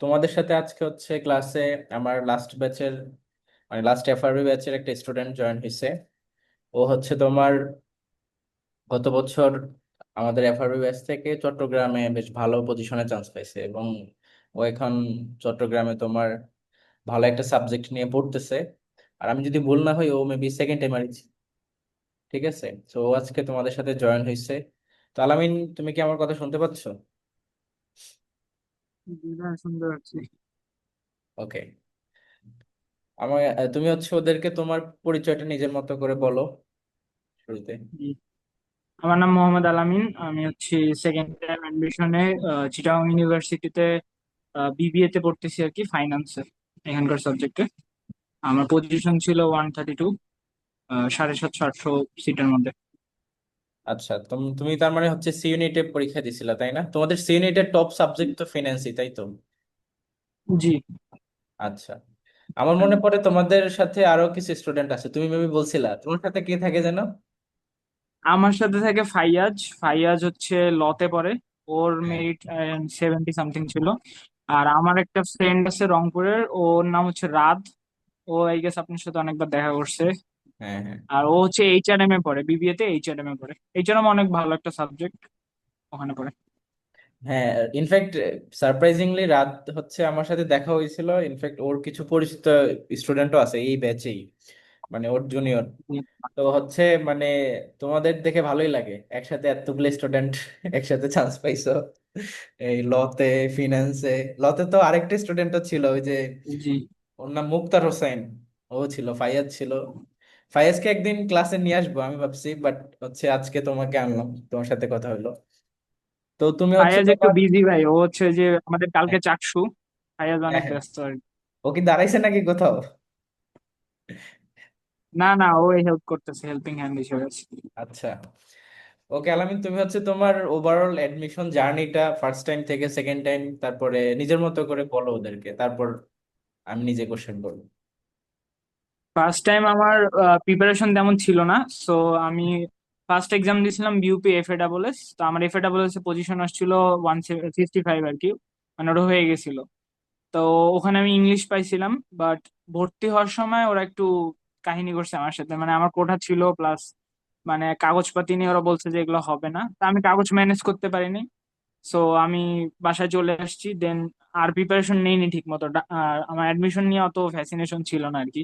তোমাদের সাথে আজকে হচ্ছে ক্লাসে আমার লাস্ট ব্যাচের মানে লাস্ট এফআরবি ব্যাচের একটা স্টুডেন্ট জয়েন হয়েছে ও হচ্ছে তোমার গত বছর আমাদের এফআরবি ব্যাচ থেকে চট্টগ্রামে বেশ ভালো পজিশনে চান্স পাইছে এবং ও এখন চট্টগ্রামে তোমার ভালো একটা সাবজেক্ট নিয়ে পড়তেছে। আর আমি যদি ভুল না হই, ও মেবি সেকেন্ড টাইম টাইমার ঠিক আছে? তো ও আজকে তোমাদের সাথে জয়েন হয়েছে তো আলামিন, তুমি কি আমার কথা শুনতে পাচ্ছ? ওকে আমার তুমি হচ্ছে ওদেরকে তোমার পরিচয়টা নিজের মতো করে বলো শুরুতে। আমার নাম মোহাম্মদ আলামিন আমি হচ্ছি সেকেন্ড টাইম অ্যাডমিশনে চিটাং ইউনিভার্সিটিতে বিবিএ তে পড়তেছি আর কি ফাইন্যান্সে এখানকার সাবজেক্টে আমার পজিশন ছিল ওয়ান থার্টি টু সাড়ে সাতশো আটশো সিটের মধ্যে। আচ্ছা তুমি তুমি তার মানে হচ্ছে সি ইউনিটে পরীক্ষা দিছিলা তাই না? তোমাদের সি ইউনিটের টপ সাবজেক্ট তো ফিনান্সই তাই তো? জি। আচ্ছা আমার মনে পড়ে তোমাদের সাথে আরও কিছু স্টুডেন্ট আছে তুমি মেবি বলছিলা তোমার সাথে কে থাকে যেন? আমার সাথে থাকে ফাইয়াজ ফাইয়াজ হচ্ছে লতে পড়ে ওর মেরিট সেভেন্টি সামথিং ছিল আর আমার একটা ফ্রেন্ড আছে রংপুরের ওর নাম হচ্ছে রাত ও আই গেস আপনার সাথে অনেকবার দেখা করছে। হ্যাঁ হ্যাঁ। আর ও হচ্ছে এইচআরএম এ পড়ে বিবিএ তে এইচআরএম এ পড়ে। এইচ এইচআরএম অনেক ভালো একটা সাবজেক্ট ওখানে পড়ে। হ্যাঁ ইনফ্যাক্ট সারপ্রাইজিংলি রাত হচ্ছে আমার সাথে দেখা হয়েছিল। ইনফ্যাক্ট ওর কিছু পরিচিত স্টুডেন্টও আছে এই ব্যাচেই মানে ওর জুনিয়র তো হচ্ছে মানে তোমাদের দেখে ভালোই লাগে। একসাথে এতগুলো স্টুডেন্ট একসাথে চান্স পাইছো। এই লতে ফিনান্সে লতে তো আরেকটা স্টুডেন্টও ছিল ওই যে জি। ওর নাম মুক্তার হোসেন। ও ছিল ফাইয়াজ ছিল। ফাইয়াজকে একদিন ক্লাসে নিয়ে আসব আমি ভাবছি বাট হচ্ছে আজকে তোমাকে আনলাম তোমার সাথে কথা হলো তো তুমি হচ্ছে ফায়াজ একটু তোমার বিজি ভাই ও হচ্ছে যে আমাদের হ্যাঁ কালকে চাকসু ফায়াজ হ্যাঁ অনেক হ্যাঁ। ব্যস্ত আর কি। ও কি দাঁড়াইছে নাকি কোথাও না না ও হেল্প করতেছে হেল্পিং হ্যান্ড হিসেবে আছে। আচ্ছা ওকে আলামিন তুমি হচ্ছে তোমার ওভারঅল অ্যাডমিশন জার্নিটা ফার্স্ট টাইম থেকে সেকেন্ড টাইম তারপরে নিজের মতো করে বলো ওদেরকে তারপর আমি নিজে কোশ্চেন করব ফার্স্ট টাইম আমার প্রিপারেশন তেমন ছিল না। সো আমি ফার্স্ট এক্সাম দিয়েছিলাম BUP F A double S তো আমার এফ এ এস এর পজিশন আসছিল ওয়ান সিক্সটি ফাইভ আর কি মানে ওটা হয়ে গেছিল। তো ওখানে আমি ইংলিশ পাইছিলাম বাট ভর্তি হওয়ার সময় ওরা একটু কাহিনী করছে আমার সাথে। মানে আমার কোঠা ছিল প্লাস মানে কাগজপাতি নিয়ে ওরা বলছে যে এগুলো হবে না। তা আমি কাগজ ম্যানেজ করতে পারিনি। সো আমি বাসায় চলে আসছি দেন আর প্রিপারেশন নেইনি ঠিক মতো আমার অ্যাডমিশন নিয়ে অত ফ্যাসিনেশন ছিল না আর কি।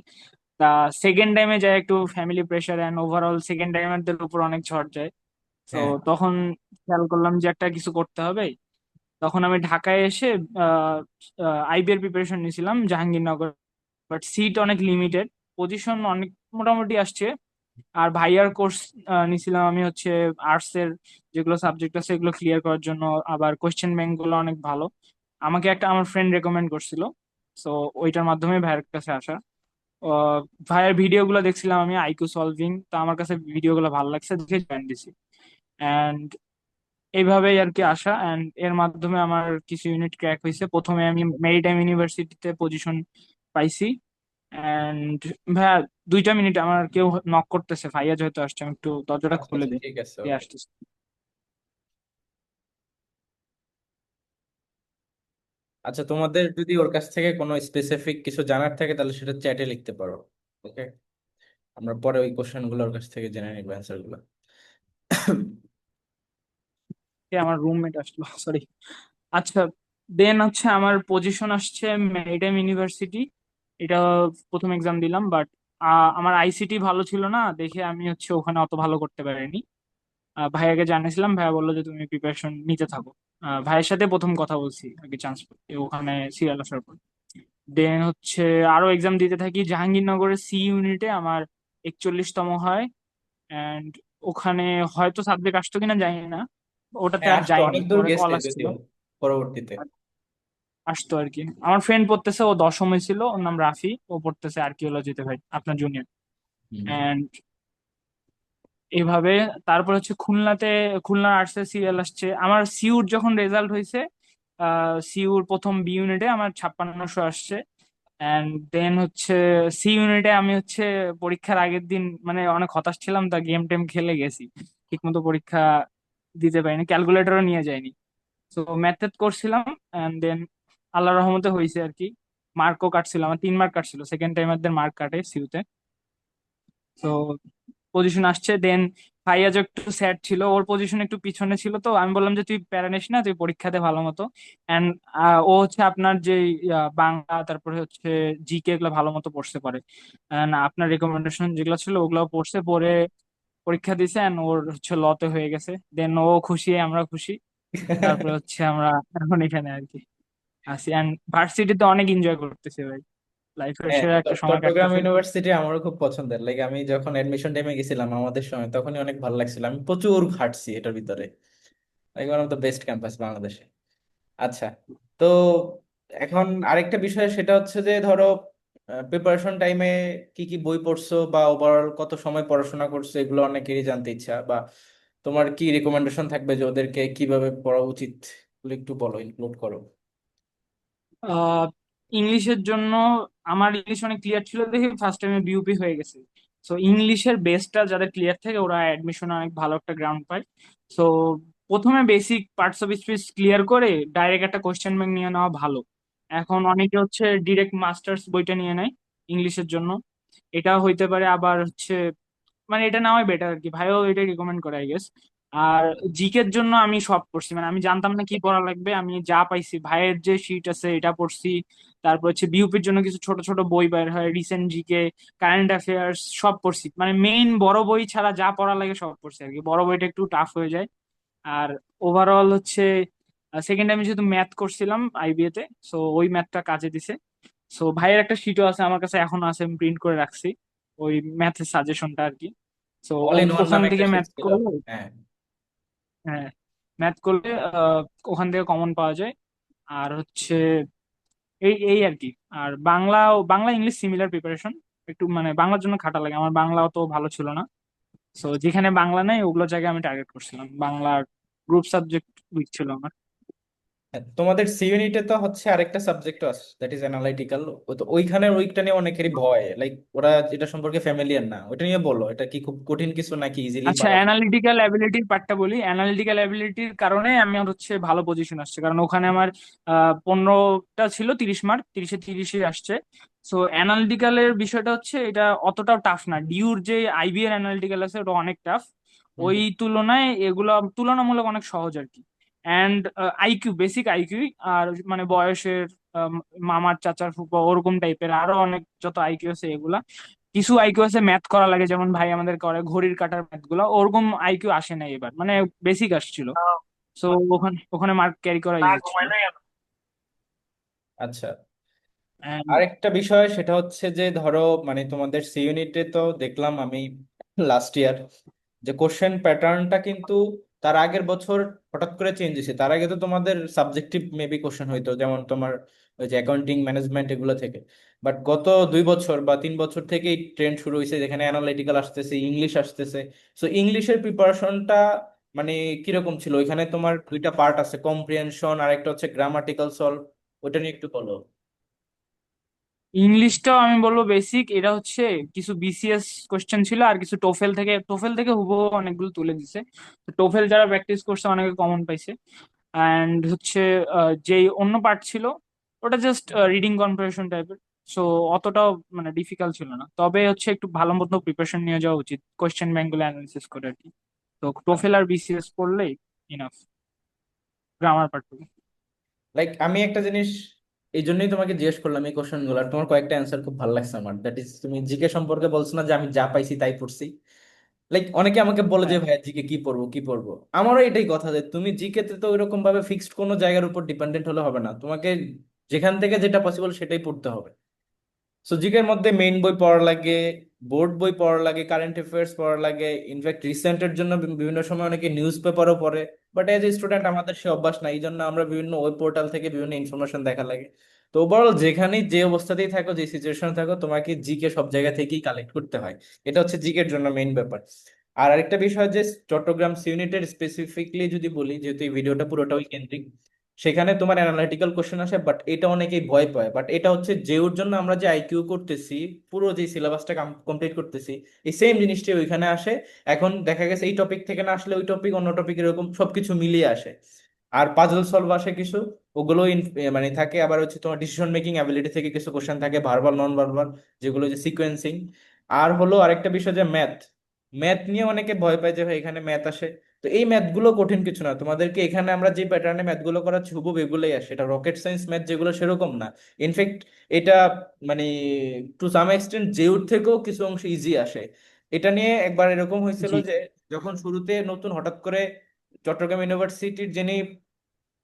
তা সেকেন্ড টাইমে যায় একটু family pressure and overall second টাইমারদের উপর অনেক ঝড় যায়। তো হ্যাঁ। তখন খেয়াল করলাম যে একটা কিছু করতে হবে। তখন আমি ঢাকায় এসে আইবিএর প্রিপারেশন নিয়েছিলাম জাহাঙ্গীরনগর। বাট সিট অনেক লিমিটেড পজিশন অনেক মোটামুটি আসছে। আর ভাইয়ার কোর্স নিয়েছিলাম আমি হচ্ছে আর্টস এর যেগুলো সাবজেক্ট আছে এগুলো ক্লিয়ার করার জন্য। আবার কোয়েশ্চেন ব্যাংকগুলো অনেক ভালো। আমাকে একটা আমার ফ্রেন্ড রেকমেন্ড করছিল। সো ওইটার মাধ্যমে ভাইয়ের কাছে আসা। ভাইয়ের ভিডিও গুলো দেখছিলাম আমি আইকিউ সলভিং তো আমার কাছে ভিডিও গুলো ভালো লাগছে দেখে জয়েন দিছি। অ্যান্ড এইভাবেই আর কি আসা। অ্যান্ড এর মাধ্যমে আমার কিছু ইউনিট ক্র্যাক হয়েছে। প্রথমে আমি মেরিটাইম ইউনিভার্সিটিতে পজিশন পাইছি। অ্যান্ড ভাইয়া দুইটা মিনিট আমার কেউ নক করতেছে। ভাইয়া হয়তো আসছে আমি একটু দরজাটা আচ্ছা খুলে আচ্ছা দিই। ঠিক আছে আসতেছে। আচ্ছা তোমাদের যদি ওর কাছ থেকে কোনো স্পেসিফিক কিছু জানার থাকে, তাহলে সেটা চ্যাটে লিখতে পারো ওকে আমরা পরে ওই কোশ্চেনগুলো ওর কাছ থেকে জেনে নিবো অ্যান্সারগুলো। আমার রুমমেট আসলো সরি আচ্ছা দেন হচ্ছে আমার পজিশন আসছে মেরিটাইম ইউনিভার্সিটি এটা প্রথম এক্সাম দিলাম বাট আমার আইসিটি ভালো ছিল না, দেখে আমি হচ্ছে ওখানে অত ভালো করতে পারিনি। ভাইয়াকে জানিয়েছিলাম, ভাইয়া বলল যে তুমি প্রিপারেশন নিতে থাকো। ভাইয়ের সাথে প্রথম কথা বলছি কি চান্স ওখানে সিরিয়াল আসার পর। দেন হচ্ছে আরও এক্সাম দিতে থাকি জাহাঙ্গীরনগরের সি ইউনিটে আমার একচল্লিশতম হয়। অ্যান্ড ওখানে হয়তো সাবজেক্ট আসতো কিনা জানি না। ওটাতে আর যাইনি অনেক দূর গেছে যদিও পরবর্তীতে। আসতো আর কি। আমার ফ্রেন্ড পড়তেছে ও দশমে ছিল ওর নাম রাফি। ও পড়তেছে আর্কিওলজিতে ভাই আপনার জুনিয়র অ্যান্ড এইভাবে তারপর হচ্ছে খুলনাতে, খুলনা আর্টস এর সিরিয়াল আসছে। আমার সিউর যখন রেজাল্ট হয়েছে সিউর প্রথম বি ইউনিটে আমার ছাপ্পান্নশো আসছে। দেন হচ্ছে সি ইউনিটে আমি হচ্ছে পরীক্ষার আগের দিন মানে অনেক হতাশ ছিলাম, তা গেম টেম খেলে গেছি। ঠিকমতো পরীক্ষা দিতে পারিনি ক্যালকুলেটরও নিয়ে যায়নি তো ম্যাথ করছিলাম অ্যান্ড দেন আল্লাহ রহমতে হয়েছে আর কি। মার্কও কাটছিল, আমার তিন মার্ক কাটছিল সেকেন্ড টাইমারদের মার্ক কাটে সিউতে তো পজিশন আসছে দেন ফাইয়াজ একটু স্যাড ছিল, ওর পজিশন একটু পিছনে ছিল তো, আমি বললাম যে, তুই প্যারা নিস না, তুই পরীক্ষা দে ভালো মতো। অ্যান্ড ও হচ্ছে আপনার যে বাংলা, তারপরে হচ্ছে জিকে এগুলো ভালো মতো পড়তে পারে। আপনার রেকমেন্ডেশন যেগুলো ছিল ওগুলো পড়ছে, পরে পরীক্ষা দিছে অ্যান্ড ওর হচ্ছে লতে হয়ে গেছে। দেন ও খুশি, আমরা খুশি। তারপরে হচ্ছে আমরা এখন এখানে আর কি আছি। অ্যান্ড ভার্সিটিতে অনেক এনজয় করতেছি ভাই। লাইফের হ্যাঁ সেরা একটা সময় চট্টগ্রাম কাটতেছে। ইউনিভার্সিটি আমারও খুব পছন্দের। লাইক আমি যখন এডমিশন টাইমে গেছিলাম আমাদের সময় তখনই অনেক ভালো লাগছিল। আমি প্রচুর ঘাটছি এটার ভিতরে। Like one of the best campus বাংলাদেশে। আচ্ছা তো এখন আরেকটা বিষয় সেটা হচ্ছে যে ধরো প্রিপারেশন টাইমে কি কি বই পড়ছো বা ওভারঅল কত সময় পড়াশোনা করছ এগুলো অনেকেরই জানতে ইচ্ছা। বা তোমার কি রেকমেন্ডেশন থাকবে যে ওদেরকে কীভাবে পড়া উচিত? এগুলো একটু বলো ইনক্লুড করো। আহ ইংলিশের জন্য আমার ইংলিশ অনেক ক্লিয়ার ছিল দেখি ফার্স্ট টাইমে বিউপি হয়ে গেছে। সো ইংলিশের বেসটা যাদের ক্লিয়ার থাকে, ওরা অ্যাডমিশনে অনেক ভালো একটা গ্রাউন্ড পায়। সো প্রথমে basic parts of speech clear করে ডাইরেক্ট একটা কোয়েশ্চেন ব্যাংক নিয়ে নেওয়া ভালো। এখন অনেকে হচ্ছে ডিরেক্ট মাস্টার্স বইটা নিয়ে নেয় ইংলিশের জন্য। এটা হইতে পারে আবার হচ্ছে মানে এটা নেওয়াই বেটার আর কি ভাইও এটা রিকমেন্ড করে আই গেস আর জিকের জন্য আমি সব পড়ছি। মানে আমি জানতাম না কি পড়া লাগবে। আমি যা পাইছি ভাইয়ের যে শিট আছে এটা পড়ছি। তারপর হচ্ছে বিউপির জন্য কিছু ছোট ছোট বই বের হয় রিসেন্ট জিকে কারেন্ট অ্যাফেয়ার্স সব পড়ছি। মানে মেইন বড় বই ছাড়া যা পড়া লাগে সব পড়ছি আর কি। বড় বইটা একটু টাফ হয়ে যায়। আর ওভারঅল হচ্ছে সেকেন্ড আমি যেহেতু ম্যাথ করছিলাম আইবিএ তে সো ওই ম্যাথটা কাজে দিছে। সো ভাইয়ের একটা শিটও আছে আমার কাছে এখনও আছে আমি প্রিন্ট করে রাখছি। ওই ম্যাথের সাজেশনটা আর কি। ওয়ান ওখান থেকে ম্যাথ করলে। হ্যাঁ। হ্যাঁ ম্যাথ করলে ওখান থেকে কমন পাওয়া যায়। আর হচ্ছে, এই এই আর কি। আর Bangla Bangla, English similar preparation একটু মানে বাংলার জন্য খাটা লাগে। আমার বাংলা অত ভালো ছিল না। সো যেখানে বাংলা নেই, ওগুলো জায়গায় আমি টার্গেট করছিলাম। বাংলার গ্রুপ সাবজেক্ট উইক ছিল আমার। তোমাদের সি ইউনিটে তো হচ্ছে আরেকটা সাবজেক্ট আছে দ্যাট ইজ অ্যানালাইটিক্যাল তো ওইখানের ওইটা নিয়ে অনেকেরই ভয় লাইক ওরা এটা সম্পর্কে ফ্যামিলিয়ার না ওটা নিয়ে বলো এটা কি খুব কঠিন কিছু নাকি ইজিলি আচ্ছা অ্যানালিটিক্যাল অ্যাবিলিটির পার্টটা বলি অ্যানালিটিক্যাল অ্যাবিলিটির কারণে আমি আমার হচ্ছে ভালো পজিশন আসছে কারণ ওখানে আমার পনেরোটা ছিল তিরিশ মার্ক তিরিশে তিরিশে আসছে। সো অ্যানালিটিক্যালের বিষয়টা হচ্ছে এটা অতটাও টাফ না ডিউর যে আইবি এর অ্যানালিটিক্যাল আছে ওটা অনেক টাফ ওই তুলনায় এগুলো তুলনামূলক অনেক সহজ আর কি। অ্যান্ড আইকিউ বেসিক আইকিউ আর মানে বয়সের মামার চাচার ফুফা ওরকম টাইপের আরও অনেক যত আইকিউ আছে এগুলা। কিছু আইকিউ আছে ম্যাথ করা লাগে যেমন ভাই আমাদের করে ঘড়ির কাটার ম্যাথগুলো ওরকম আইকিউ আসে না এবার মানে বেসিক আসছিল। সো ওখানে ওখানে মার্ক ক্যারি করা আচ্ছা। আরেকটা বিষয় সেটা হচ্ছে যে ধরো মানে তোমাদের সি ইউনিটে তো দেখলাম আমি লাস্ট ইয়ার যে কোশ্চেন প্যাটার্নটা কিন্তু তার আগের বছর হঠাৎ করে চেঞ্জ হয়েছে। তার আগে তো তোমাদের সাবজেক্টিভ মেবি কোশ্চেন হইতো, যেমন তোমার ওই যে অ্যাকাউন্টিং ম্যানেজমেন্ট এগুলো থেকে। বাট গত দুই বছর বা তিন বছর থেকে এই ট্রেন্ড শুরু হয়েছে, যেখানে অ্যানালিটিক্যাল আসতেছে ইংলিশ আসতেছে। সো ইংলিশের প্রিপারেশনটা মানে কীরকম ছিল? ওইখানে তোমার দুইটা পার্ট আছে কম্প্রিহেনশন আর একটা হচ্ছে গ্রামাটিক্যাল সলভ ওটা নিয়ে একটু বলো। ইংলিশটাও আমি বলব বেসিক এটা হচ্ছে কিছু বিসিএস কোশ্চেন ছিল আর কিছু টোফেল থেকে টোফেল থেকে হুবহু অনেকগুলো তুলে দিছে। তো টোফেল যারা প্র্যাকটিস করছে অনেকে কমন পাইছে। অ্যান্ড হচ্ছে যেই অন্য পার্ট ছিল, ওটা জাস্ট রিডিং কম্প্রিহেনশন টাইপের সো অতটাও মানে ডিফিকাল্ট ছিল না। তবে হচ্ছে একটু ভালো মতো প্রিপারেশন নিয়ে যাওয়া উচিত কোশ্চেন ব্যাংকগুলো অ্যানালিসিস করে আর কি। তো টোফেল আর বিসিএস পড়লেই ইনাফ গ্রামার পার্টটুকু লাইক আমি একটা জিনিস এই জন্যই তোমাকে জিজ্ঞেস করলাম এই কোশ্চেনগুলো আর তোমার কয়েকটা অ্যান্সার খুব ভালো লাগছে আমার। দ্যাট ইজ তুমি জিকে সম্পর্কে বলছো না যে আমি যা পাইছি তাই পড়ছি। লাইক অনেকে আমাকে বলে যে ভাইয়া ভাই জিকে কি পড়ব কি পড়ব? আমারও এটাই কথা যে তুমি জিকে তে তো ওইরকম ভাবে ফিক্সড কোনো জায়গার উপর ডিপেন্ডেন্ট হলে হবে না। তোমাকে যেখান থেকে যেটা পসিবল সেটাই পড়তে হবে। সো জিকের মধ্যে মেইন বই পড়া লাগে বোর্ড বই পড়া লাগে কারেন্ট অ্যাফেয়ার্স পড়া লাগে ইনফ্যাক্ট রিসেন্টের জন্য বিভিন্ন সময় অনেকে নিউজ পেপারও পড়ে বাট এজ এ স্টুডেন্ট আমাদের সে অভ্যাস নাই এই জন্য আমরা বিভিন্ন ওয়েব পোর্টাল থেকে বিভিন্ন ইনফরমেশন দেখা লাগে। তো ওভারঅল যেখানেই যে অবস্থাতেই থাকো, যে সিচুয়েশনে থাকো, তোমাকে জিকে সব জায়গা থেকেই কালেক্ট করতে হয়। এটা হচ্ছে জিকের জন্য মেইন ব্যাপার। আর আরেকটা বিষয় যে, চট্টগ্রাম ইউনিটের স্পেসিফিকলি যদি বলি, যেহেতু এই ভিডিওটা পুরোটা ওই কেন্দ্রিক সেখানে তোমার অ্যানালিটিক্যাল কোশ্চেন আসে বাট এটা অনেকেই ভয় পায়। বাট এটা হচ্ছে যেওর জন্য আমরা যে আইকিউ করতেছি, পুরো যে সিলেবাসটা কমপ্লিট করতেছি, এই সেম জিনিসটি ওইখানে আসে। এখন দেখা গেছে এই টপিক থেকে না আসলে ওই টপিক অন্য টপিক এরকম সবকিছু মিলিয়ে আসে। আর পাজল সলভ আসে কিছু ওগুলো মানে থাকে। আবার হচ্ছে তোমার ডিসিশন মেকিং অ্যাবিলিটি থেকে কিছু কোশ্চেন থাকে ভার্বাল নন ভার্বাল যেগুলো যে সিকোয়েন্সিং আর হলো আরেকটা বিষয় যে ম্যাথ ম্যাথ নিয়ে অনেকে ভয় পায় যে ভাই এখানে ম্যাথ আসে। তো এই ম্যাথগুলো কঠিন কিছু না। তোমাদেরকে এখানে আমরা যে প্যাটার্নে ম্যাথগুলো করাচ্ছি হুবহু এগুলোই আসে। এটা রকেট সায়েন্স ম্যাথ যেগুলো সেরকম না। ইনফ্যাক্ট এটা মানে টু সাম এক্সটেন্ট জেউর থেকেও কিছু অংশ ইজি আসে। এটা নিয়ে একবার এরকম হয়েছিল যে যখন শুরুতে নতুন হঠাৎ করে চট্টগ্রাম ইউনিভার্সিটির যিনি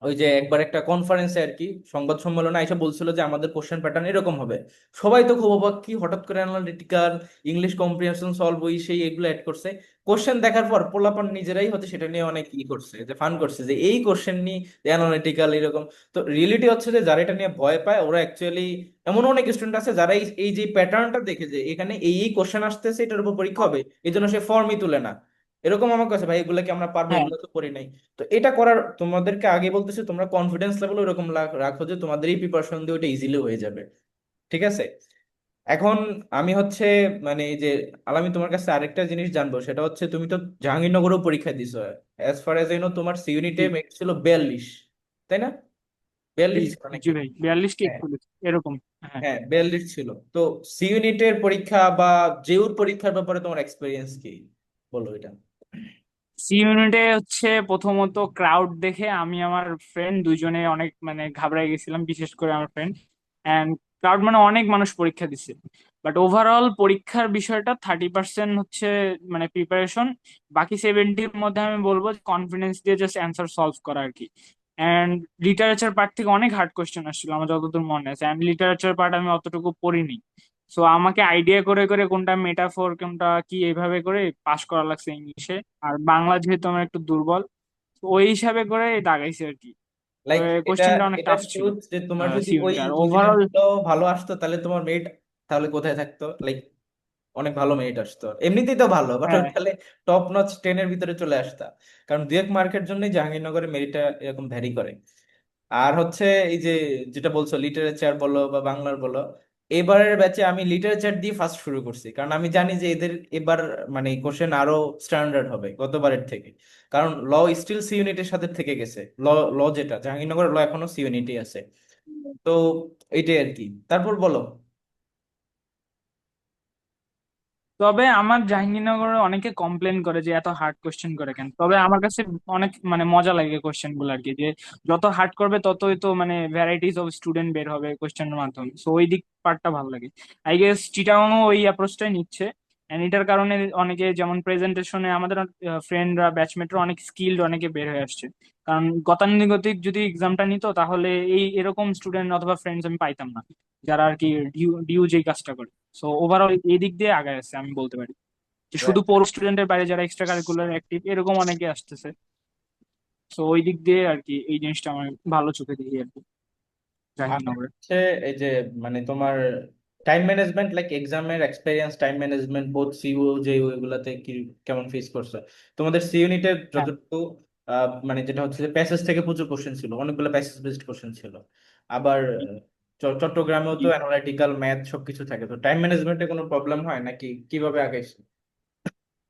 ওই যে একবার একটা কনফারেন্সে আর কি সংবাদ সম্মেলনে এসে বলছিল যে আমাদের কোশ্চেন প্যাটার্ন এরকম হবে। সবাই তো খুব অবাক কি হঠাৎ করে অ্যানালিটিক্যাল ইংলিশ কম্প্রিহেনশন সলভ ওই সেই এগুলো অ্যাড করছে। কোশ্চেন দেখার পর পোলাপান নিজেরাই হচ্ছে সেটা নিয়ে অনেক ই করছে যে ফান করছে যে এই কোশ্চেন নিয়ে অ্যানালিটিক্যাল এরকম। তো রিয়েলিটি হচ্ছে যে যারা এটা নিয়ে ভয় পায় ওরা অ্যাকচুয়ালি এমন অনেক স্টুডেন্ট আছে যারা এই যে প্যাটার্নটা দেখে যে এখানে এই এই কোশ্চেন আসতেছে এটার উপর পরীক্ষা হবে এই জন্য সে ফর্মই তুলে না। এরকম আমার কাছে ভাই এগুলো কি আমরা পারব? হ্যাঁ। এগুলো তো করি নাই। তো এটা করার তোমাদেরকে আগে বলতেছি তোমরা কনফিডেন্স লেভেল ওরকম রাখো যে তোমাদের এই প্রিপারেশন দিয়ে ওটা ইজিলি হয়ে যাবে। ঠিক আছে? এখন আমি হচ্ছে মানে এই যে আলামি তোমার কাছে আরেকটা জিনিস জানব সেটা হচ্ছে তুমি তো জাহাঙ্গীরনগরেও পরীক্ষা দিছো। As far as I know তোমার সি ইউনিটে জি ছিল বিয়াল্লিশ তাই না? বিয়াল্লিশ ছিল নাকি বিয়াল্লিশ ঠিক হ্যাঁ। এরকম হ্যাঁ। হ্যাঁ বিয়াল্লিশ ছিল। তো সি ইউনিটের পরীক্ষা বা জেউর পরীক্ষার ব্যাপারে তোমার এক্সপিরিয়েন্স কি? বলো এটা। সি ইউনিটে হচ্ছে প্রথমত ক্রাউড দেখে আমি আমার ফ্রেন্ড দুজনে অনেক মানে ঘাবড়াই গেছিলাম বিশেষ করে আমার ফ্রেন্ড অ্যান্ড ক্রাউড মানে অনেক মানুষ পরীক্ষা দিছে। বাট ওভারঅল পরীক্ষার বিষয়টা থার্টি পার্সেন্ট হচ্ছে মানে প্রিপারেশন বাকি সেভেন্টির মধ্যে আমি বলব কনফিডেন্স দিয়ে জাস্ট অ্যান্সার সলভ করা আর কি। অ্যান্ড লিটারেচার পার্ট থেকে অনেক হার্ড কোয়েশ্চেন আসছিল, আমার যতদূর মনে আছে। অ্যান্ড লিটারেচার পার্ট আমি অতটুকু পড়িনি। সো আমাকে আইডিয়া করে করে কোনটা মেটাফোর কোনটা কি এইভাবে করে পাশ করা লাগছে ইংলিশে আর বাংলা যেহেতু আমার একটু দুর্বল ওই হিসাবে করে দাগাইছে আর কি। লাইক কোশ্চেনটা অনেক টাফ ছিল। যে তোমার যদি ওই ওভারঅল ভালো আসতো তাহলে তোমার মেরিট তাহলে কোথায় থাকতো? লাইক অনেক ভালো মেরিট আসতো। এমনিতেই তো ভালো বাট হ্যাঁ। তাহলে টপ নচ টেনের ভিতরে চলে আসতা। কারণ দুয়েক মার্কের জন্যই জাহাঙ্গীরনগরের মেরিটটা এরকম ভ্যারি করে। আর হচ্ছে এই যে যেটা বলছো লিটারেচার বলো বা বাংলার বলো এবারের ব্যাচে আমি লিটারেচার দিয়ে ফার্স্ট শুরু করছি। কারণ আমি জানি যে এদের এবার মানে কোশ্চেন আরও স্ট্যান্ডার্ড হবে গতবারের থেকে। কারণ ল স্টিল সি ইউনিটের সাথে থেকে গেছে। ল ল যেটা, জাহাঙ্গীরনগরের ল এখনও সি ইউনিটই আছে। তো এটাই আর কি। তারপর বলো। তবে আমার জাহাঙ্গীরনগরে অনেকে কমপ্লেন করে যে, এত হার্ড কোশ্চেন করে কেন? তবে আমার কাছে অনেক মানে মজা লাগে কোশ্চেনগুলো আর কি যে যত হার্ড করবে ততই তো মানে ভ্যারাইটিস অফ স্টুডেন্ট বের হবে কোশ্চেনের মাধ্যমে। সো ওই দিক পার্টটা ভালো লাগে। আই গেস চিটাগাংও ওই অ্যাপ্রোচটাই নিচ্ছে। এন্ড এটার কারণে অনেকে, যেমন প্রেজেন্টেশনে আমাদের ফ্রেন্ডরা ব্যাচমেটরা অনেক স্কিল্ড অনেকে বের হয়ে আসছে। কারণ গতানুগতিক যদি এক্সামটা নিত তাহলে এই এরকম স্টুডেন্ট অথবা ফ্রেন্ডস আমি পাইতাম না। যারা আর কি ডিউ ডিউ যেই কাজটা করে। সো ওভারঅল এই দিক দিয়ে আগায় আছে আমি বলতে পারি। যে শুধু পৌর স্টুডেন্টের বাইরে যারা এক্সট্রা কারিকুলার অ্যাক্টিভ এরকম অনেকে আসতেছে। সো ওই দিক দিয়ে আর কি এই জিনিসটা আমার ভালো চোখে দেখি আর কি। জাহাঙ্গীরনগরে। এই যে মানে তোমার টাইম ম্যানেজমেন্ট লাইক এক্সামের experience time management both CEO যে ওইগুলাতে কি কেমন ফেস করছ? তোমাদের সি ইউনিটে হ্যাঁ যতটুকু মানে যেটা হচ্ছে যে প্যাসেজ থেকে প্রচুর কোশ্চেন ছিল, অনেকগুলো প্যাসেজ বেসড কোশ্চেন ছিল। আবার চট্টগ্রামেও তো অ্যানালিটিক্যাল ম্যাথ সবকিছু থাকে, তো টাইম ম্যানেজমেন্টে কোনো প্রবলেম হয় নাকি? কীভাবে আগাইছো?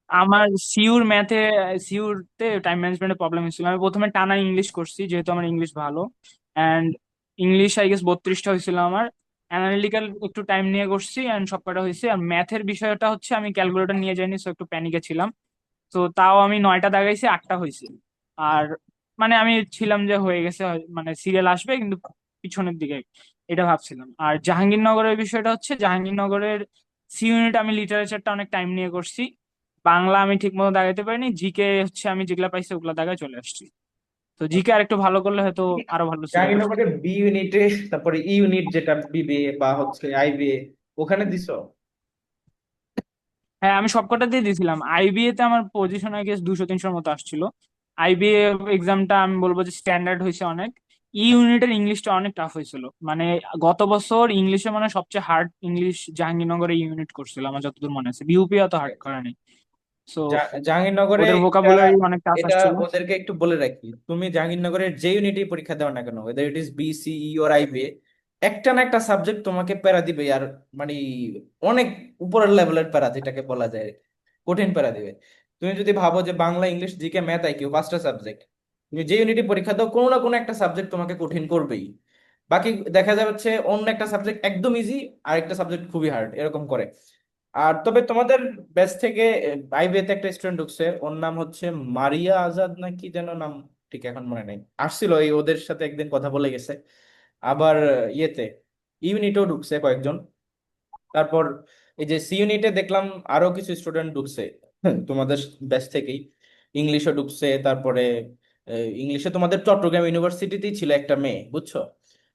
আমার সিউর ম্যাথে সিউরতে টাইম ম্যানেজমেন্টের প্রবলেম হয়েছিল। আমি প্রথমে টানা ইংলিশ করছি, যেহেতু আমার ইংলিশ ভালো। অ্যান্ড ইংলিশ আই গেস বত্রিশটা হয়েছিল আমার। অ্যানালিটিক্যাল একটু টাইম নিয়ে করছি অ্যান্ড সবকটা হয়েছে। আর ম্যাথের বিষয়টা হচ্ছে, আমি ক্যালকুলেটর নিয়ে যাইনি সো একটু প্যানিকে ছিলাম। তো তাও আমি নয়টা দাগাইছি, আটটা হয়েছে। আর মানে আমি ছিলাম যে হয়ে গেছে মানে সিরিয়াল আসবে কিন্তু পিছনের দিকে এটা ভাবছিলাম। আর জাহাঙ্গীরনগরের বিষয়টা হচ্ছে জাহাঙ্গীরনগরের সি ইউনিট আমি লিটারেচারটা অনেক টাইম নিয়ে করছি। বাংলা আমি ঠিক মতো দাগাইতে পারিনি জিকে হচ্ছে আমি যেগুলা পাইছি ওগুলা দাগায় চলে আসছি। তো জিকে আর একটু ভালো করলে হয়তো আরও ভালো ছিল বি ইউনিটে তারপরে ই ইউনিট যেটা বিবিএ বা হচ্ছে আইবিএ ওখানে দিছো? হ্যাঁ আমি সবকটা দিয়ে দিয়েছিলাম আইবিএ তে আমার পজিশন আই গেস দুশো তিনশোর মতো আসছিল। আইবিএ এক্সামটা আমি বলব যে স্ট্যান্ডার্ড হয়েছে অনেক। ই ইউনিটের ইংলিশটা অনেক টাফ হয়েছিল। মানে গত বছর ইংলিশে মানে সবচেয়ে হার্ড ইংলিশ জাহাঙ্গীরনগরে ইউনিট করছিল আমার যতদূর মনে আছে। বিউপি অত হার্ড করে নাই। সো জাহাঙ্গীরনগরে ওদের ভোকাবুলারি অনেক টাফ এটা আসছিল। ওদেরকে একটু বলে রাখি তুমি জাহাঙ্গীরনগরের যে ইউনিটে পরীক্ষা দাও না কেন ওদের ইট ইস বিসিই ওর আইবিএ একটা না একটা সাবজেক্ট তোমাকে প্যারা দিবে আর মানে অনেক উপরের লেভেলের প্যারা যেটাকে বলা যায় কঠিন প্যারা দিবে। তুমি যদি ভাবো যে Bangla, English, GK, math, IQ, পাঁচটা সাবজেক্ট তুমি যে ইউনিটে পরীক্ষা দাও, কোনো না কোনো একটা সাবজেক্ট তোমাকে কঠিন করবেই। বাকি দেখা যাচ্ছে অন্য একটা সাবজেক্ট একদম ইজি আর একটা সাবজেক্ট খুবই হার্ড এরকম করে। আর তবে তোমাদের ব্যাচ থেকে আইবিএতে একটা স্টুডেন্ট ঢুকছে, ওর নাম হচ্ছে মারিয়া আজাদ না কি যেন নাম, ঠিক এখন মনে নেই। আসছিল, এই ওদের সাথে একদিন কথা বলে গেছে। আবার ইয়েতে ইউনিটও ঢুকছে কয়েকজন। তারপর এই যে সি ইউনিটে দেখলাম আরও কিছু স্টুডেন্ট ঢুকছে। তোমাদের ব্যাচ থেকেই। ইংলিশে ঢুকছে তারপরে ইংলিশে তোমাদের চট্টগ্রাম ইউনিভার্সিটিতেই ছিল একটা মেয়ে বুঝছ?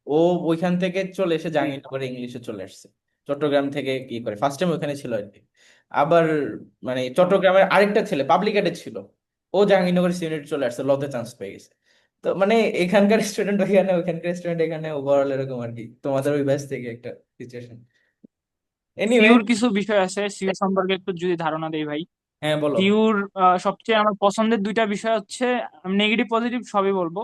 ও ওইখান থেকে চলে এসে জাহাঙ্গীরনগরে ইংলিশে চলে আসছে। চট্টগ্রাম থেকে কি করে ফার্স্ট টাইম ওখানে ছিল আর কি। আবার মানে চট্টগ্রামের আরেকটা ছেলে পাবলিক এডে ছিল ও জাহাঙ্গীরনগর ইউনিট চলে আসছে লতে চান্স পেয়ে গেছে। তো মানে এখানকার স্টুডেন্ট ওইখানে ওইখানকার স্টুডেন্ট এখানে ওভারঅল এরকম আর কি। তোমাদের ওই ব্যাচ থেকে একটা সিচুয়েশন এনিওয়ে কিছু বিষয় আছে সিউ সম্পর্কে একটু যদি ধারণা দেই ভাই। হ্যাঁ বলো। আহ, সবচেয়ে আমার পছন্দের দুইটা বিষয় হচ্ছে নেগেটিভ পজিটিভ সবই বলব।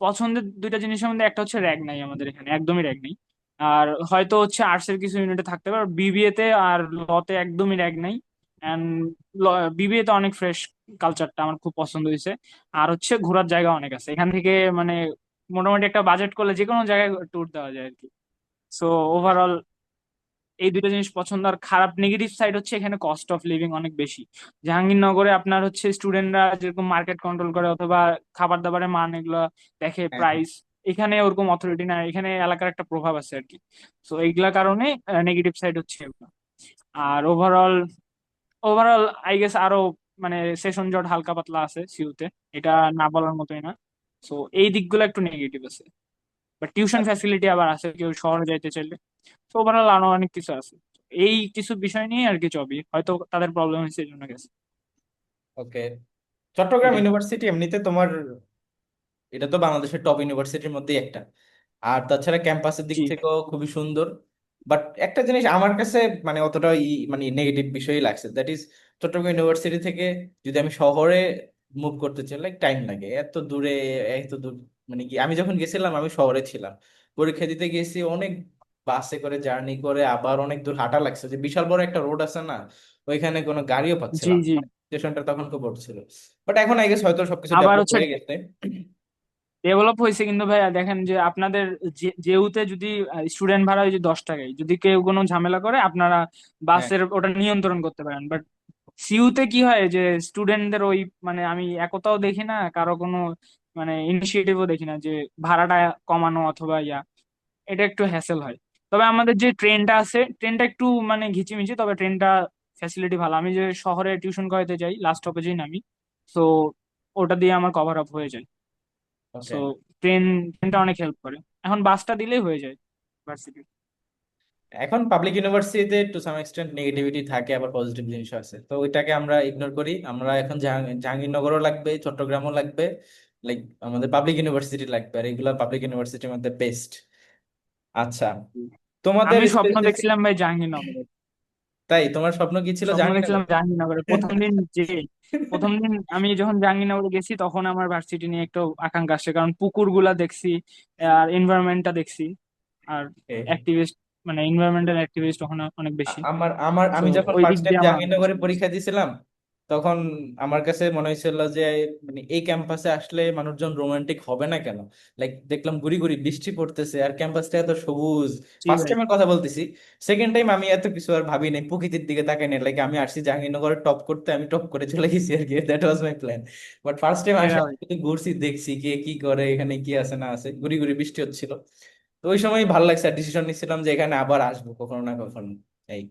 পছন্দের দুইটা জিনিসের মধ্যে একটা হচ্ছে র্যাগ নাই আমাদের এখানে একদমই র্যাগ নেই। আর হয়তো হচ্ছে আর্টস এর কিছু ইউনিটে থাকতে পারে বিবিএ তে আর লতে একদমই র্যাগ নাই। এন্ড বিবিএ তে অনেক ফ্রেশ কালচারটা আমার খুব পছন্দ হয়েছে। আর হচ্ছে ঘোরার জায়গা অনেক আছে। এখান থেকে মানে মোটামুটি একটা বাজেট করলে যে কোনো জায়গায় ট্যুর দেওয়া যায় আর কি। সো ওভারঅল এই দুটো জিনিস পছন্দ। আর খারাপ নেগেটিভ সাইড হচ্ছে এখানে কস্ট অফ লিভিং অনেক বেশি। জাহাঙ্গীরনগরে আপনার হচ্ছে স্টুডেন্টরা যেরকম মার্কেট কন্ট্রোল করে অথবা খাবার দাবারের মান এগুলো দেখে হ্যাঁ। হ্যাঁ প্রাইস এখানে ওরকম অথরিটি না এখানে এলাকার একটা প্রভাব আছে আর কি তো এইগুলা কারণে নেগেটিভ সাইড হচ্ছে এগুলো। আর ওভারঅল ওভারঅল আই গেস আরও মানে সেশন জট হালকা পাতলা আছে সিউতে। এটা না বলার মতোই না। তো এই দিকগুলো একটু নেগেটিভ আছে। বাট টিউশন ফ্যাসিলিটি আবার আছে কেউ শহরে যাইতে চাইলে। তো ওভারঅল আরও অনেক কিছু আছে। এই কিছু বিষয় নিয়ে আর কি চবি হয়তো তাদের প্রবলেম হয়েছে এই জন্য গেছে। ওকে। চট্টগ্রাম ইউনিভার্সিটি এমনিতে তোমার এটা তো বাংলাদেশের টপ ইউনিভার্সিটির মধ্যেই একটা। আর তাছাড়া ক্যাম্পাসের দিক জি। থেকেও খুবই সুন্দর। বাট একটা জিনিস আমার কাছে মানে অতটা ই মানে নেগেটিভ বিষয়ই লাগছে। দ্যাট ইজ চট্টগ্রাম ইউনিভার্সিটি থেকে যদি আমি শহরে মুভ করতে চাই লাইক টাইম লাগে। এত দূরে এত দূর মানে কি আমি যখন গেছিলাম আমি শহরে ছিলাম। পরীক্ষা দিতে গেছি অনেক বাসে করে জার্নি করে আবার অনেক দূর হাঁটা লাগছে। যে বিশাল বড় একটা রোড আছে না ওইখানে কোনো গাড়িও জি পাচ্ছিলাম জি। স্টেশনটা তখন খুব বড় ছিল। বাট এখন আই গেস হয়তো সবকিছু আবার ডেভেলপ হচ্ছে হয়ে গেছে। ডেভেলপ হয়েছে কিন্তু ভাইয়া দেখেন যে আপনাদের যে- যেউতে যদি স্টুডেন্ট ভাড়া ওই যে দশ টাকায় যদি কেউ কোনো ঝামেলা করে আপনারা হ্যাঁ। বাসের ওটা নিয়ন্ত্রণ করতে পারেন। বাট সিইউতে কি হয় যে স্টুডেন্টদের ওই মানে আমি একতাও দেখি না কারও কোনো মানে ইনিশিয়েটিভও দেখি না যে ভাড়াটা কমানো অথবা ইয়া এটা একটু হ্যাসেল হয়। তবে আমাদের যে ট্রেনটা আছে ট্রেনটা একটু মানে ঘিচিমিচি তবে ট্রেনটা ফ্যাসিলিটি ভালো। আমি যে শহরে টিউশন করাতে যাই লাস্ট স্টপে যাই নামি। তো ওটা দিয়ে আমার কভার আপ হয়ে যায়। সো ট্রেন ট্রেনটা অনেক হেল্প করে। এখন বাসটা দিলেই হয়ে যায় ভার্সিটি এখন পাবলিক ইউনিভার্সিটিতে টু সাম এক্সটেন্ট নেগেটিভিটি থাকে আবার পজিটিভ জিনিস আছে। তো ওইটাকে আমরা ইগনোর করি। আমরা এখন জাহাঙ্গীর জাহাঙ্গীরনগরও লাগবে চট্টগ্রামও লাগবে লাইক আমাদের পাবলিক ইউনিভার্সিটি লাগবে আর এগুলা পাবলিক ইউনিভার্সিটির মধ্যে বেস্ট আচ্ছা। তোমাদের আমি স্বপ্ন দেখছিলাম ভাই জাহাঙ্গীরনগরে। তাই? তোমার স্বপ্ন কি ছিল স্বপ্ন দেখছিলাম জাহাঙ্গীরনগরে। প্রথম দিন যে প্রথম দিন আমি যখন জাহাঙ্গীরনগরে গেছি তখন আমার ভার্সিটি নিয়ে একটু আকাঙ্ক্ষা আসছে। কারণ পুকুরগুলা দেখছি আর এনভায়রনমেন্টটা দেখছি। আর অ্যাক্টিভিস্ট মানে এনভায়রনমেন্টাল অ্যাক্টিভিস্ট ওখানে অনেক বেশি। আমার আমার আমি যখন ফার্স্ট টাইম জাহাঙ্গীরনগরে পরীক্ষা দিয়েছিলাম তখন আমার কাছে মনে হয়েছিল যে মানে এই ক্যাম্পাসে আসলে মানুষজন রোমান্টিক হবে না কেন? লাইক দেখলাম গুড়ি গুড়ি বৃষ্টি পড়তেছে আর ক্যাম্পাসটা এত সবুজ। জি ফার্স্ট ভাই। টাইমের কথা বলতেছি। সেকেন্ড টাইম আমি এত কিছু আর ভাবি নাই প্রকৃতির দিকে তাকাই নাই। লাইক আমি আসছি জাহাঙ্গীরনগরে টপ করতে আমি টপ করে চলে গেছি আর কি। That was my plan but first time আসা ভাই। ঘুরছি দেখছি কে কি করে এখানে কি আছে না আছে। গুড়ি গুড়ি বৃষ্টি হচ্ছিল। তো ওই সময় ভালো লাগছে আর ডিসিশন নিচ্ছিলাম যে এখানে আবার আসব কখনো না কখনো। এই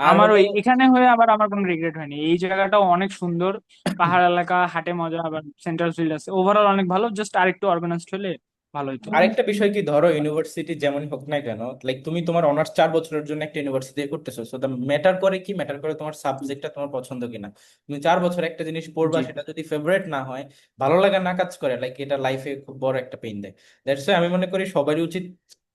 আমার ওই এখানে হয়ে আবার আমার কোনো রিগ্রেট হয়নি। এই জায়গাটাও অনেক সুন্দর। পাহাড় এলাকা হাটে মজা আবার সেন্ট্রাল ফিল্ড আছে। ওভারঅল অনেক ভালো জাস্ট আরেকটু অর্গানাইজড হলে ভালো হতো আরেকটা বিষয় কি ধরো ইউনিভার্সিটি যেমন হোক না কেন লাইক তুমি তোমার অনার্স চার বছরের জন্য একটা ইউনিভার্সিটি করতেছো সো ম্যাটার করে কি ম্যাটার করে তোমার সাবজেক্টটা তোমার পছন্দ কিনা? তুমি চার বছর একটা জিনিস পড়বা সেটা যদি ফেভারিট না হয় ভালো লাগা না কাজ করে লাইক এটা লাইফে খুব বড় একটা পেইন দেয়। দ্যাটস আমি মনে করি সবারই উচিত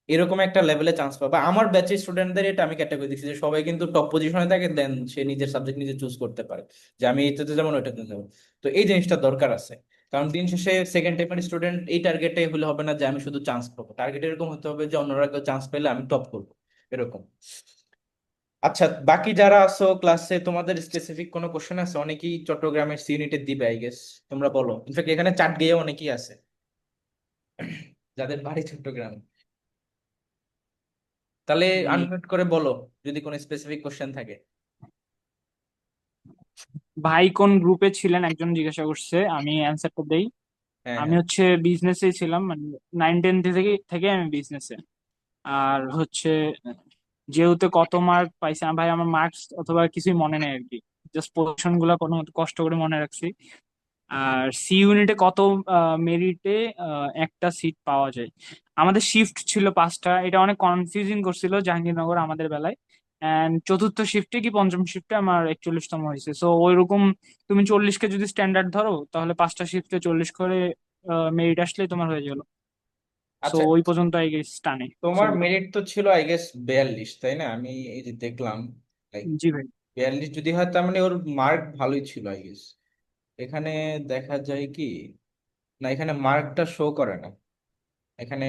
এরকম একটা লেভেলে চান্স পাবা। আমার ব্যাচের স্টুডেন্টদের এটা আমি ক্যাটাগরি দিচ্ছি যে সবাই কিন্তু টপ পজিশনে থাকে দেন সে নিজের সাবজেক্ট নিজে চুজ করতে পারে। যে আমি এটাতে যেমন ওইটাতে যাব। তো এই জিনিসটা দরকার আছে। কারণ দিন শেষে সেকেন্ড টাইমের স্টুডেন্ট এই টার্গেটে হলে হবে না যে আমি শুধু চান্স পাবো। টার্গেট এরকম হতে হবে যে অন্যরা কেউ চান্স পেলে আমি টপ করব। এরকম। আচ্ছা বাকি যারা আছো ক্লাসে তোমাদের স্পেসিফিক কোনো কোশ্চেন আছে? অনেকেই চট্টগ্রামের সি ইউনিটে দিবে আই গেস তোমরা বলো। ইনফ্যাক্ট এখানে চাট গিয়ে অনেকেই আছে। যাদের বাড়ি চট্টগ্রাম। তাহলে আনমিউট করে বলো যদি কোনো স্পেসিফিক কোশ্চেন থাকে। ভাই কোন গ্রুপে ছিলেন? একজন জিজ্ঞাসা করছে আমি অ্যান্সারটা দেই। হ্যাঁ আমি হ্যাঁ। হচ্ছে বিজনেসে ছিলাম মানে নাইন টেন থেকে থেকে আমি বিজনেসে আর হচ্ছে যেহেতু কত মার্ক পাইছে ভাই আমার মার্কস অথবা কিছুই মনে নেই আর কি। জাস্ট পজিশনগুলা কোনো কষ্ট করে মনে রাখছি। আর সি ইউনিটে কত মেরিটে একটা সিট পাওয়া যায়। আমাদের শিফট ছিল পাঁচটা। এটা অনেক কনফিউজিং করছিল জাহাঙ্গীরনগর আমাদের বেলায়। এন্ড চতুর্থ শিফটে কি পঞ্চম শিফটে আমার একচল্লিশতম হয়েছে। সো ওইরকম তুমি চল্লিশকে যদি স্ট্যান্ডার্ড ধরো তাহলে পাঁচটা শিফটে চল্লিশ করে মেরিট আসলেই তোমার হয়ে গেল। সো আচ্ছা। ওই পর্যন্ত আই গেস টানে। তোমার মেরিট তো ছিল আই গেস বিয়াল্লিশ তাই না? আমি এই যে দেখলাম লাইক জি ভাই। বিয়াল্লিশ যদি হয় তার মানে ওর মার্ক ভালোই ছিল আই গেস এখানে দেখা যায় কি? না এখানে মার্কটা শো করে না। এখানে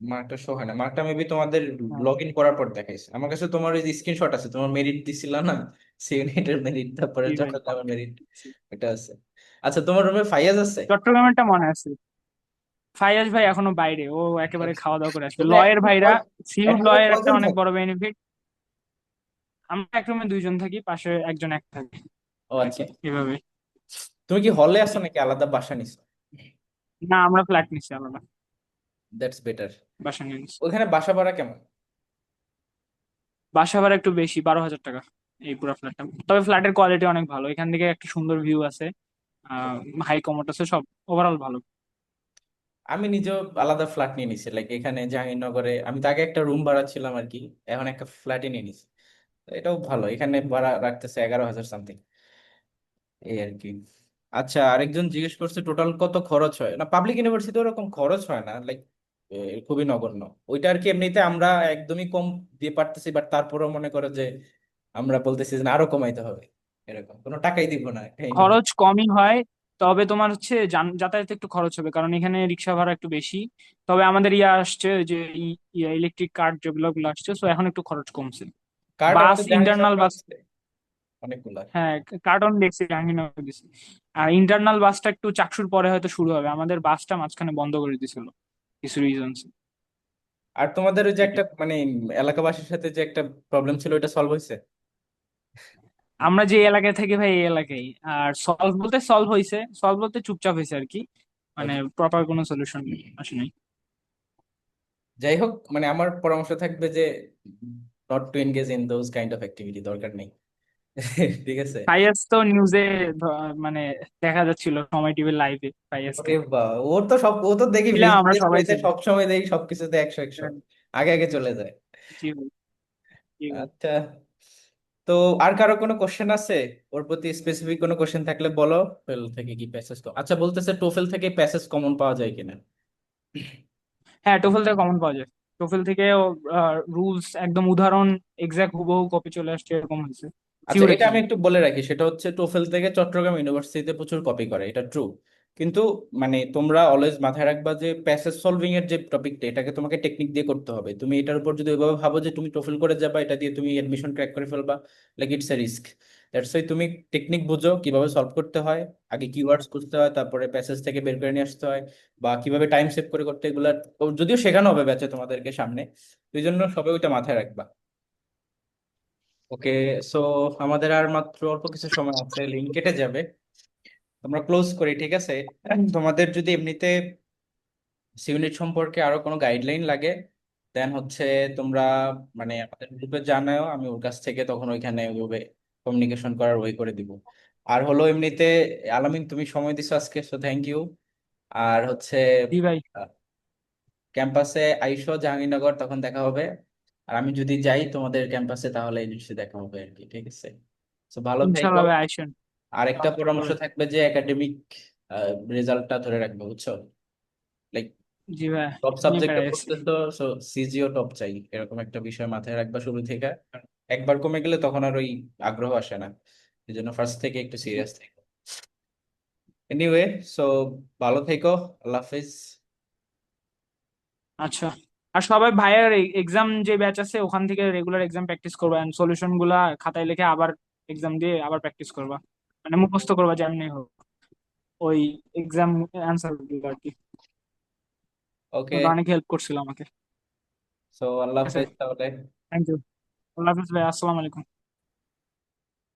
মার্কটা শো হয় না। মার্কটা মেবি তোমাদের হ্যাঁ, লগ ইন করার পর দেখাইছে। আমার কাছে তোমার ওই স্ক্রিনশট আছে তোমার মেরিট দিছিল না? সি ইউনিটের মেরিট তারপরে চট্টগ্রামের মেরিট এটা আছে। আচ্ছা তোমার রুমে ফাইয়াজ আছে? চট্টগ্রামেরটা মনে আছে। ফাইয়াজ ভাই এখনও বাইরে। ও একেবারে আচ্ছা। খাওয়া দাওয়া করে আসবে। লয়ের ভাইরা সিউট লয়ের একটা অনেক বড় বেনিফিট আমরা এক রুমে দুইজন থাকি পাশে একজন এক থাকে। ও আচ্ছা। এভাবে। তুমি কি হলে আছো নাকি আলাদা বাসা নিছো? না আমরা ফ্ল্যাট নিচ্ছি আলাদা দ্যাটস বেটার বাসা নিয়ে নিচ্ছি ওখানে বাসা ভাড়া কেমন? বাসা ভাড়া একটু বেশি বারো হাজার টাকা এই পুরো ফ্ল্যাটটা তবে ফ্ল্যাটের কোয়ালিটি অনেক ভালো এখান থেকে একটা সুন্দর ভিউ আছে হাই কমোড আছে সব ওভারঅল ভালো। আমি নিজেও আলাদা ফ্ল্যাট নিয়ে নিছি লাইক এখানে জাহাঙ্গীরনগরে আমি তো আগে একটা রুম ভাড়া ছিলাম আর কি এখন একটা ফ্ল্যাটে নিয়ে নিছি। এটাও ভালো এখানে ভাড়া রাখতেছে এগারো হাজার সামথিং এই আর কি। আচ্ছা আরেকজন জিজ্ঞেস করছে টোটাল কত খরচ হয়? না পাবলিক ইউনিভার্সিটি ওরকম খরচ হয় না লাইক খুবই নগণ্য। ওইটা আর কি এমনিতে আমরা একদমই কম দিয়ে পারতেছি বাট তারপরেও মনে করে যে আমরা বলতেছি যে আরও কমাইতে হবে এরকম। কোনো টাকাই দিব না খরচ কমই হয় তবে তোমার হচ্ছে যাতায়াতে একটু খরচ হবে কারণ এখানে রিক্সা ভাড়া একটু বেশি। তবে আমাদের ইয়ে আসছে যে ইলেকট্রিক কার যেগুলো গুলো আসছে সো এখন একটু খরচ কমছে। কার্ড বাস ইন্টারনাল বাস অনেকগুলা। হ্যাঁ কার্টন দেখছি জাহাঙ্গীরনগর আর ইন্টারনাল বাসটা একটু চাকসুর পরে হয়তো শুরু হবে। আমাদের বাসটা মাঝখানে বন্ধ করে দিয়েছিল কিছু রিজনস আর তোমাদের ওই যে একটা মানে এলাকাবাসীর সাথে যে একটা প্রবলেম ছিল ওটা সলভ হয়েছে? আমরা যে এলাকায় থাকি ভাই এই এলাকায়। আর সলভ বলতে সলভ হয়েছে। সলভ বলতে চুপচাপ হয়েছে আর কি। মানে আচ্ছা। প্রপার কোনো সলিউশন আসে নাই। যাই হোক মানে আমার পরামর্শ থাকবে যে not to engage in those kind of activity দরকার নেই। ঠিক আছে। ফাইয়াজ তো নিউজে মানে দেখা যাচ্ছিল সময় টিভি লাইভে ফাইয়াজকে ওরে তো সব ও তো দেখি আমরা সবাই সব সময় দেখি সবকিছুতে একশো একশো। আগে আগে চলে যায়। আচ্ছা। তো আর কারও কোনো কোশ্চেন আছে? ওর প্রতি স্পেসিফিক কোনো কোশ্চেন থাকলে বলো। টোফেল থেকে কি প্যাসেজ তো আচ্ছা বলতেছে টোফেল থেকে প্যাসেজ কমন পাওয়া যায় কিনা? হ্যাঁ টোফেল থেকে কমন পাওয়া যায়। টোফেল থেকে রুলস একদম উদাহরণ এক্সাক্ট হুবহু কপি চলে আসছে এরকম হয়েছে। আচ্ছা এটা আমি একটু বলে রাখি সেটা হচ্ছে টোফেল থেকে চট্টগ্রাম ইউনিভার্সিটিতে প্রচুর কপি করে এটা ট্রু কিন্তু মানে তোমরা অলওয়েজ মাথায় রাখবা যে প্যাসেজ সলভিং এর যে টপিকটা এটাকে তোমাকে টেকনিক দিয়ে করতে হবে। তুমি এটার উপর যদি ওইভাবে ভাবো যে তুমি টোফেল করে যাবা এটা দিয়ে তুমি এডমিশন ক্র্যাক করে ফেলবা like it's a risk that's why তুমি টেকনিক বুঝো কীভাবে সলভ করতে হয় আগে কিওয়ার্ডস খুঁজতে হয় তারপরে প্যাসেজ থেকে বের করে নিয়ে আসতে হয় বা কীভাবে টাইম সেভ করে করতে এগুলা যদিও শেখানো হবে ব্যাচে তোমাদেরকে সামনে এই জন্য সবাই ওইটা মাথায় রাখবা। ওকে সো আমাদের আর মাত্র অল্প কিছু সময় আছে লিঙ্ক কেটে যাবে। আমরা ক্লোজ করি ঠিক আছে? তোমাদের যদি এমনিতে ইউনিট সম্পর্কে আরও কোনো গাইডলাইন লাগে দেন হচ্ছে তোমরা মানে আমাদের গ্রুপে জানাও আমি ওর কাছ থেকে তখন ওইখানে ওইভাবে কমিউনিকেশন করার ওই করে দিব। আর হলো এমনিতে আলামিন তুমি সময় দিছো আজকে সো থ্যাংক ইউ আর হচ্ছে ক্যাম্পাসে আইসো জাহাঙ্গীরনগর তখন দেখা হবে। আর আমি যদি যাই তোমাদের ক্যাম্পাসে তাহলে এই নিশ্চয়ই দেখা হবে আর কি ঠিক আছে? তো ভালো থেকো। ইনশাল্লাহ ভাই আইসেন আর একটা পরামর্শ থাকবে যে একাডেমিক রেজাল্টটা ধরে রাখবে বুঝছ? লাইক জি ভাই টপ নিয়ে সাবজেক্টে পড়তেছো সো সিজিও টপ চাই এরকম একটা বিষয় মাথায় রাখবা শুরু থেকে। একবার কমে গেলে তখন আর ওই আগ্রহ আসে না এই জন্য ফার্স্ট থেকে একটু সিরিয়াস থেকো। এনিওয়ে সো ভালো থেকো আল্লাহ হাফিজ। আচ্ছা। আর সবাই ভাইয়ের এক্সাম যে ব্যাচ আছে ওখান থেকে রেগুলার এক্সাম প্র্যাকটিস করবা এন্ড সলিউশনগুলা খাতায় লিখে আবার এক্সাম দিয়ে আবার প্র্যাকটিস করবা। মানে মুখস্থ করবা যেমনি হোক। ওই এক্সাম অ্যান্সারগুলো আর কি। ওকে অনেক হেল্প করছিল আমাকে। সো আল্লাহ হাফেজ তাহলে। থ্যাংক ইউ আল্লাহ হাফেজ ভাই আসসালামু আলাইকুম।